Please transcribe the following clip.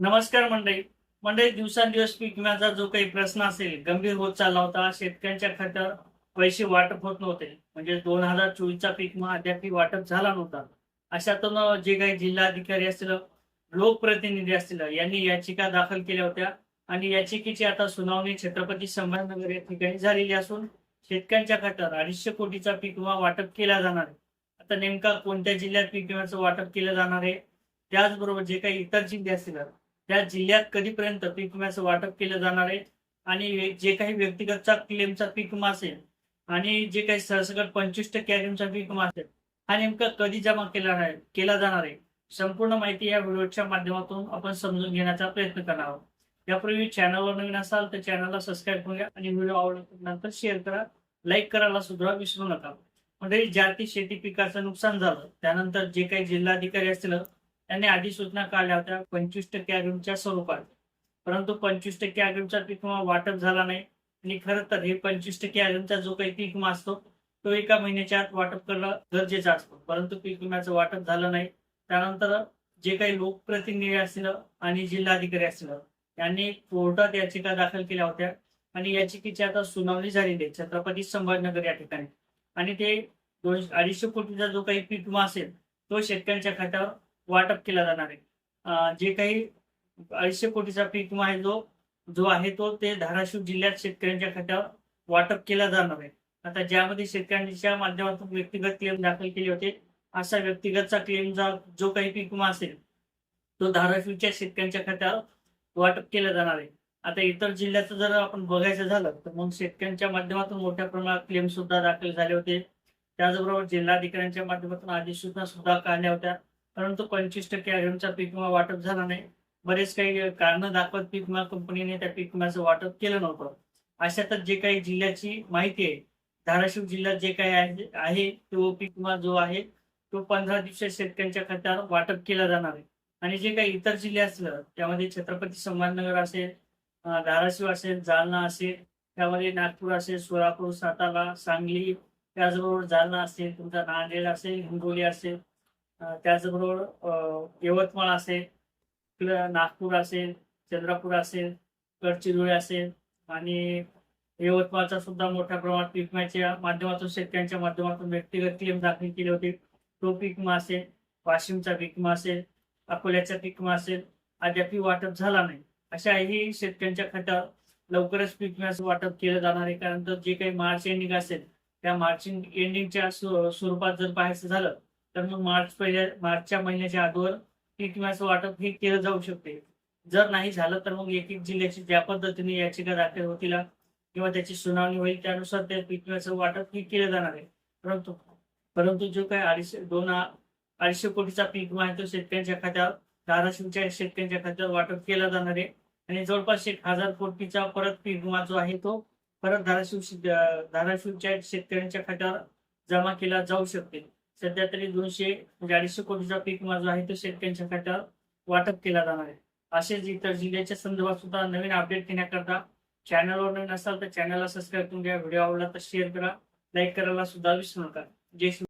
नमस्कार मंडळी. मंडळी दिवसांदिवस पीक विम्याचा जो काही प्रश्न असेल गंभीर होत चालला होता शेतकऱ्यांच्या खात्यावर पैसे वाटप होत नव्हते. म्हणजे दोन हजार चोवीसचा पीक विमा अद्याप वाटप झाला नव्हता. अशातून जे काही जिल्हाधिकारी असतील लोकप्रतिनिधी असतील यांनी याचिका दाखल केल्या होत्या. आणि याचिकेची आता सुनावणी छत्रपती संभाजीनगर या ठिकाणी झालेली असून शेतकऱ्यांच्या खात्यावर अडीचशे कोटीचा पीक विमा वाटप केला जाणार आहे. आता नेमका कोणत्या जिल्ह्यात पीक विम्याचं वाटप केलं जाणार आहे? त्याचबरोबर जे काही इतर जिल्हे असतील त्या जिल्ह्यात कधीपर्यंत पीक विम्याचं वाटप केलं जाणार आहे? आणि जे काही व्यक्तिगतचा क्लेमचा पीक विमा असेल आणि जे काही सरसकट पंचवीस टक्के आयटमचा पीक विमा असेल हा नेमका कधी जमा केला आहे केला जाणार आहे? संपूर्ण माहिती या व्हिडिओच्या माध्यमातून आपण समजून घेण्याचा प्रयत्न करणार आहोत. यापूर्वी चॅनलवर नवीन असाल तर चॅनलला सबस्क्राईब करूया आणि व्हिडिओ आवडल्यानंतर शेअर करा लाईक करायला सुद्धा विसरू नका. म्हणजे ज्या ती शेती पिकाचं नुकसान झालं त्यानंतर जे काही जिल्हाधिकारी असतील त्यांनी अधिसूचना काढल्या होत्या पंचवीस टक्के अग्रिमच्या स्वरूपात. परंतु पंचवीस टक्के अग्रिमचा पीक विमा वाटप झाला नाही. आणि खरं तर हे पंचवीस टक्के अग्रिमचा जो काही पीक विमा असतो तो एका महिन्याच्या आत वाटप करणं गरजेचं असतो. परंतु पीक विम्याचं वाटप झालं नाही. त्यानंतर जे काही लोकप्रतिनिधी असतील आणि जिल्हाधिकारी असतील यांनी कोर्टात याचिका दाखल केल्या होत्या. आणि याचिकेची आता सुनावणी झालेली आहे छत्रपती संभाजीनगर या ठिकाणी. आणि ते दोन अडीचशे कोटीचा जो काही पीक विमा असेल तो शेतकऱ्यांच्या खात्यावर वाटप केला जाणार आहे. जे काही अडीचशे कोटीचा पीक विमा आहे जो जो आहे तो ते धाराशिव जिल्ह्यात शेतकऱ्यांच्या खात्यावर वाटप केला जाणार आहे. आता ज्यामध्ये शेतकऱ्यांच्या माध्यमातून व्यक्तिगत क्लेम दाखल केले होते असा व्यक्तिगतचा क्लेमचा जो काही पीक विमा असेल तो धाराशिवच्या शेतकऱ्यांच्या खात्यावर वाटप केला जाणार आहे. आता इतर जिल्ह्याचं जर आपण बघायचं झालं तर मग शेतकऱ्यांच्या माध्यमातून मोठ्या प्रमाणात क्लेम सुद्धा दाखल झाले होते. त्याचबरोबर जिल्हाधिकाऱ्यांच्या माध्यमातून अधिसूचना सुद्धा काढल्या होत्या. परंतु पंचवीस टक्के अग्रिमचा पीक विमा वाटप झाला नाही. बरेच काही कारण दाखवत पीक विमा कंपनीने त्या पीक विम्याचं वाटप केलं नव्हतं. अशातच जे काही जिल्ह्याची माहिती आहे धाराशिव जिल्ह्यात जे काही आहे तो पीक विमा जो आहे तो पंधरा दिवसात शेतकऱ्यांच्या खात्यावर वाटप केला जाणार आहे. आणि जे काही इतर जिल्हे असलं त्यामध्ये छत्रपती संभाजीनगर असेल धाराशिव असेल जालना असेल त्यामध्ये नागपूर असेल सोलापूर सातारा सांगली त्याचबरोबर जालना असेल तुमचा नांदेड असेल हिंगोली असेल त्याचबरोबर यवतमाळ असेल नागपूर असेल चंद्रपूर असेल गडचिरोली असेल आणि यवतमाळचा सुद्धा मोठ्या प्रमाणात पिकम्याच्या विम्याच्या माध्यमातून शेतकऱ्यांच्या माध्यमातून व्यक्तिगत क्लेम दाखल केले होते. तो पीक असेल वाशिमचा पीक असेल अकोल्याचा पीक असेल अद्यापही वाटप झाला नाही. अशाही शेतकऱ्यांच्या खात्यावर लवकरच पीक वाटप केलं जाणार आहे. कारण तर जे काही मार्च एंडिंग असेल त्या मार्च एंडिंगच्या स्वरूपात जर पाहायचं झालं तर मग मार्च पहिल्या मार्चच्या महिन्याच्या अगोदर पीक विम्याचं वाटप हे केलं जाऊ शकते. जर नाही झालं तर मग एक एक जिल्ह्याची ज्या पद्धतीने याचिका दाखल होतील किंवा त्याची सुनावणी होईल त्यानुसार त्या पीक विम्याचं वाटप हे केलं जाणार आहे. परंतु परंतु जो काही अडीचशे दोन अडीचशे कोटीचा पीक विमा आहे तो शेतकऱ्यांच्या खात्यावर धाराशिवच्या शेतकऱ्यांच्या खात्यावर वाटप केला जाणार आहे. आणि जवळपास एक हजार कोटीचा परत पीक विमा जो आहे तो परत धाराशिव धाराशिवच्या शेतकऱ्यांच्या खात्यावर जमा केला जाऊ शकते. सध्या तरी दोनशे म्हणजे अडीचशे कोटीचा पीक माझा आहे तो शेतकऱ्यांच्या खात्यावर वाटप केला जाणार आहे. असेच इतर जिल्ह्याच्या संदर्भात सुद्धा नवीन अपडेट घेण्याकरता चॅनलवर नवीन असाल तर चॅनलला सबस्क्राईब करून घ्या. व्हिडिओ आवडला तर शेअर करा. लाईक करायला सुद्धा विसरू नका. जय श्री